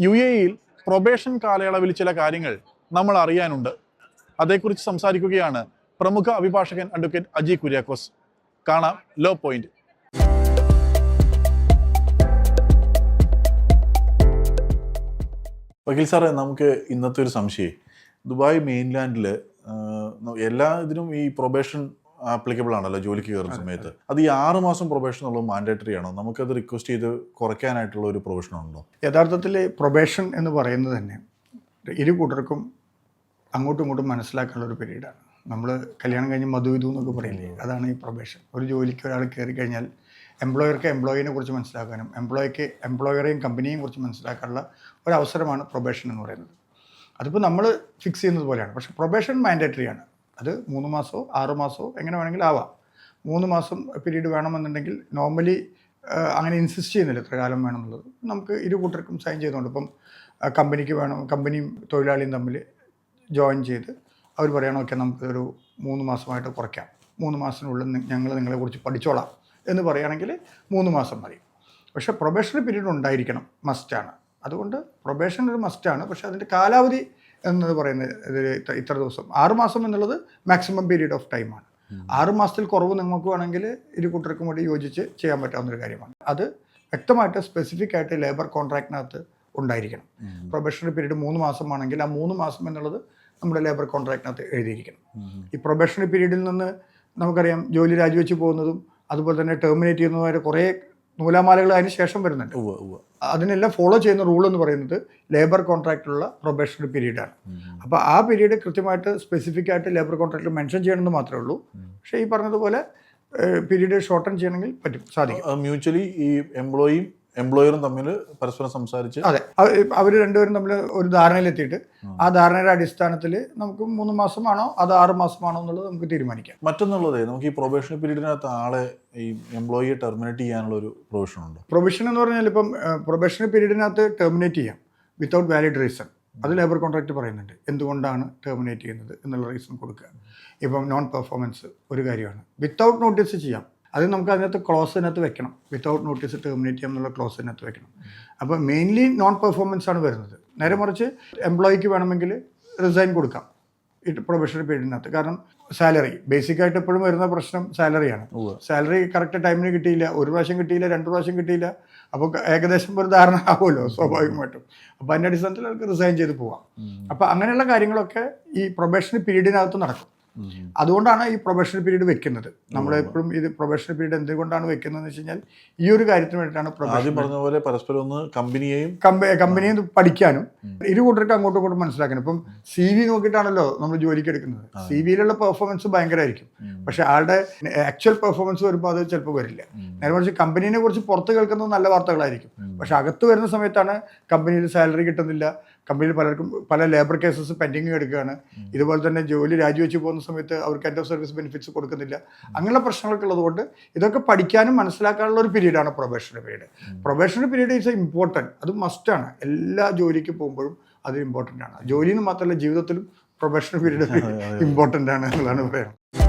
U A ഇയിൽ probation കാലയളവിൽ ചില കാര്യങ്ങൾ നമ്മൾ അറിയാനുണ്ട്. അതേക്കുറിച്ച് സംസാരിക്കുകയാണ് പ്രമുഖ അഭിഭാഷകൻ അഡ്വക്കേറ്റ് അജി കുര്യാക്കോസ്. കാണാം ലോ പോയിന്റ് വക്കീൽ സാറേ നമുക്ക് ഇന്നത്തെ ഒരു സംശയം. ദുബായ് മെയിൻലാൻഡിൽ എല്ലാ ഇതിനും ഈ പ്രൊബേഷൻ ആപ്ലിക്കബിൾ ആണല്ലോ ജോലിക്ക് കയറുന്ന സമയത്ത്. അത്. ഈ ആറ് മാസം പ്രൊബേഷൻ ഉള്ളത് മാൻഡേറ്ററി ആണോ? നമുക്കത് റിക്വസ്റ്റ് ചെയ്ത് കുറയ്ക്കാനായിട്ടുള്ള ഒരു പ്രൊവിഷൻ ഉണ്ടോ? യഥാർത്ഥത്തിൽ പ്രൊബേഷൻ എന്ന് പറയുന്നത് തന്നെ ഇരു കൂട്ടർക്കും അങ്ങോട്ടും ഇങ്ങോട്ടും മനസ്സിലാക്കാനുള്ള ഒരു പീരീഡാണ് നമ്മൾ കല്യാണം കഴിഞ്ഞ് മധു ഇതു എന്നൊക്കെ പറയില്ലേ? അതാണ് ഈ പ്രൊബേഷൻ ഒരു ജോലിക്ക് ഒരാൾ കയറി കഴിഞ്ഞാൽ എംപ്ലോയർക്ക് എംപ്ലോയിനെ കുറിച്ച് മനസ്സിലാക്കാനും എംപ്ലോയിക്ക് എംപ്ലോയറെയും കമ്പനിയെയും കുറിച്ച് മനസ്സിലാക്കാനുള്ള ഒരു അവസരമാണ് പ്രൊബേഷൻ എന്ന് പറയുന്നത്. അതിപ്പോൾ നമ്മൾ ഫിക്സ് ചെയ്യുന്നത് പോലെയാണ്. പക്ഷേ പ്രൊബേഷൻ മാൻഡേറ്ററി ആണ്. അത് മൂന്ന് മാസമോ ആറ് മാസമോ എങ്ങനെ വേണമെങ്കിലും ആവാം. മൂന്ന് മാസം പീരീഡ് വേണമെന്നുണ്ടെങ്കിൽ നോർമലി അങ്ങനെ ഇൻസിസ്റ്റ് ചെയ്യുന്നില്ല എത്ര കാലം വേണമെന്നുള്ളത്. നമുക്ക് ഇരു കൂട്ടർക്കും സൈൻ ചെയ്തുകൊണ്ട് ഇപ്പം കമ്പനിക്ക് വേണം കമ്പനിയും തൊഴിലാളിയും തമ്മിൽ ജോയിൻ ചെയ്ത് അവർ പറയണം ഓക്കെ നമുക്കൊരു മൂന്ന് മാസമായിട്ട് കുറയ്ക്കാം. മൂന്ന് മാസത്തിനുള്ളിൽ ഞങ്ങൾ നിങ്ങളെക്കുറിച്ച് പഠിച്ചോളാം. എന്ന് പറയുകയാണെങ്കിൽ മൂന്ന് മാസം മതി. പക്ഷേ പ്രൊബേഷണറി പീരീഡ് ഉണ്ടായിരിക്കണം മസ്റ്റാണ് അതുകൊണ്ട് പ്രൊബേഷൻ ഒരു മസ്റ്റാണ് പക്ഷേ അതിന്റെ കാലാവധി എന്നത് പറയുന്നത് ഇത്ര- ദിവസം. ആറുമാസം എന്നുള്ളത് മാക്സിമം പീരീഡ് ഓഫ് ടൈമാണ് ആറ് മാസത്തിൽ കുറവ് നിങ്ങൾക്ക് വേണമെങ്കിൽ ഇരു കൂട്ടർക്കും കൂടി യോജിച്ച് ചെയ്യാൻ പറ്റാവുന്ന ഒരു കാര്യമാണ്. അത് വ്യക്തമായിട്ട് സ്പെസിഫിക് ആയിട്ട് ലേബർ കോൺട്രാക്റ്റിനകത്ത് ഉണ്ടായിരിക്കണം. പ്രൊബേഷണറി പീരീഡ് മൂന്ന് മാസമാണെങ്കിൽ ആ മൂന്ന് മാസം എന്നുള്ളത് നമ്മുടെ ലേബർ കോൺട്രാക്റ്റിനകത്ത് എഴുതിയിരിക്കണം. ഈ പ്രൊബേഷണറി പീരീഡിൽ നിന്ന് നമുക്കറിയാം ജോലി രാജിവെച്ച് പോകുന്നതും അതുപോലെ തന്നെ ടെർമിനേറ്റ് ചെയ്യുന്നതുമായ കുറേ നൂലാമാലകൾ അതിന് ശേഷം വരുന്നുണ്ട്. അതിനെല്ലാം ഫോളോ ചെയ്യുന്ന റൂൾ എന്ന് പറയുന്നത് ലേബർ കോൺട്രാക്റ്റിലുള്ള പ്രൊബേഷണറി പീരീഡാണ് അപ്പോൾ ആ പീരീഡ് കൃത്യമായിട്ട് സ്പെസിഫിക് ആയിട്ട് ലേബർ കോൺട്രാക്റ്റിൽ മെൻഷൻ ചെയ്യണമെന്ന് മാത്രമേ ഉള്ളൂ. പക്ഷേ ഈ പറഞ്ഞതുപോലെ പീരീഡ് ഷോർട്ടൺ ചെയ്യണമെങ്കിൽ പറ്റും സാധിക്കും. മ്യൂച്വലി ഈ എംപ്ലോയിയും എംപ്ലോയറും തമ്മിൽ പരസ്പരം സംസാരിച്ച് അതെ. അവർ രണ്ടുപേരും തമ്മിൽ ഒരു ധാരണയിലെത്തിയിട്ട് ആ. ധാരണയുടെ അടിസ്ഥാനത്തിൽ നമുക്ക് മൂന്ന് മാസമാണോ അത് ആറ് മാസമാണോ എന്നുള്ളത് നമുക്ക് തീരുമാനിക്കാം. മറ്റൊന്നുള്ളത് നമുക്ക് ഈ പ്രൊബേഷൻ പീരീഡിനകത്ത് ആളെ ഈ എംപ്ലോയിയെ ടെർമിനേറ്റ് ചെയ്യാനുള്ള ഒരു പ്രൊവിഷൻ ഉണ്ട്? പ്രൊവിഷൻ എന്ന് പറഞ്ഞാൽ ഇപ്പം പ്രൊബേഷൻ പീരീഡിനകത്ത് ടെർമിനേറ്റ് ചെയ്യാം വിത്തൗട്ട് വാലിഡ് റീസൺ അത് ലേബർ കോൺട്രാക്ട് പറയുന്നുണ്ട്. എന്തുകൊണ്ടാണ് ടെർമിനേറ്റ് ചെയ്യുന്നത് എന്നുള്ള റീസൺ കൊടുക്കുക. ഇപ്പം നോൺ പെർഫോമൻസ് ഒരു കാര്യമാണ്. വിത്തൗട്ട് നോട്ടീസ് ചെയ്യാം. അത് നമുക്ക് അതിനകത്ത് ക്ലോസിനകത്ത് വെക്കണം. വിത്തൗട്ട് നോട്ടീസ് ടെർമിനേറ്റ് ചെയ്യാം എന്നുള്ള ക്ലോസിനകത്ത് വെക്കണം. അപ്പോൾ മെയിൻലി നോൺ പെർഫോമൻസ് ആണ് വരുന്നത്. നേരെ മറിച്ച് എംപ്ലോയിക്ക് വേണമെങ്കിൽ റിസൈൻ കൊടുക്കാം. പ്രൊഫഷണൽ പ്രൊബേഷണറി പീരീഡിനകത്ത് കാരണം സാലറി ബേസിക് ആയിട്ട് എപ്പോഴും വരുന്ന പ്രശ്നം സാലറിയാണ് സാലറി കറക്റ്റ് ടൈമിന് കിട്ടിയില്ല. ഒരു പ്രാവശ്യം കിട്ടിയില്ല രണ്ട് പ്രാവശ്യം കിട്ടിയില്ല. അപ്പോൾ ഏകദേശം ഒരു ധാരണ ആവുമല്ലോ സ്വാഭാവികമായിട്ടും. അപ്പോൾ അതിന്റെ അടിസ്ഥാനത്തിൽ അവർക്ക് റിസൈൻ ചെയ്ത് പോവാം. അപ്പോൾ അങ്ങനെയുള്ള കാര്യങ്ങളൊക്കെ ഈ പ്രൊബേഷണറി പീരീഡിനകത്ത് നടക്കും. അതുകൊണ്ടാണ് ഈ പ്രൊബേഷണൽ പീരീഡ് വെക്കുന്നത്. നമ്മൾ എപ്പോഴും ഇത് പ്രൊബേഷണൽ പീരീഡ് എന്തുകൊണ്ടാണ് വെക്കുന്നത് വെച്ച് കഴിഞ്ഞാൽ ഈ ഒരു കാര്യത്തിന് വേണ്ടിയിട്ടാണ് ആദ്യം പറഞ്ഞ പോലെ പരസ്പരം ഒന്ന് കമ്പനിയെയും കമ്പനിയും പഠിക്കാനും ഇരു കൂട്ടർക്ക് അങ്ങോട്ടും ഇങ്ങോട്ടും മനസ്സിലാക്കാനും. ഇപ്പം സി വി നോക്കിയിട്ടാണല്ലോ നമ്മൾ ജോലിക്ക് എടുക്കുന്നത്. സി വിയിലുള്ള പെർഫോമൻസ് ഭയങ്കരമായിരിക്കും പക്ഷെ ആളുടെ ആക്ച്വൽ പെർഫോമൻസ് വരുമ്പോൾ അത് ചിലപ്പോൾ വരില്ല. നേരെ മറിച്ച് കമ്പനീനെ കുറിച്ച് പുറത്ത് കേൾക്കുന്നത് നല്ല വാർത്തകളായിരിക്കും. പക്ഷെ അകത്ത് വരുന്ന സമയത്താണ് കമ്പനിയിൽ സാലറി കിട്ടുന്നില്ല കമ്പനിയിൽ പലർക്കും പല ലേബർ കേസസ് പെൻഡിങ് എടുക്കുകയാണ്. ഇതുപോലെ തന്നെ ജോലി രാജിവെച്ച് പോകുന്ന സമയത്ത് അവർക്ക് എൻഡ് ഓഫ് സർവീസ് ബെനിഫിറ്റ്സ് കൊടുക്കുന്നില്ല. അങ്ങനെയുള്ള പ്രശ്നങ്ങളൊക്കെ ഉള്ളതുകൊണ്ട് ഇതൊക്കെ പഠിക്കാനും മനസ്സിലാക്കാനുള്ള ഒരു പീരീഡാണ് probationary period probationary period is important അത് മസ്റ്റാണ് എല്ലാ ജോലിക്ക് പോകുമ്പോഴും അത് ഇമ്പോർട്ടന്റ് ആണ്. ജോലിയിൽ നിന്ന് മാത്രമല്ല ജീവിതത്തിലും പ്രൊബേഷണറി പീരീഡ് ഇമ്പോർട്ടന്റ് ആണ് എന്നുള്ളതാണ് പറയുന്നത്.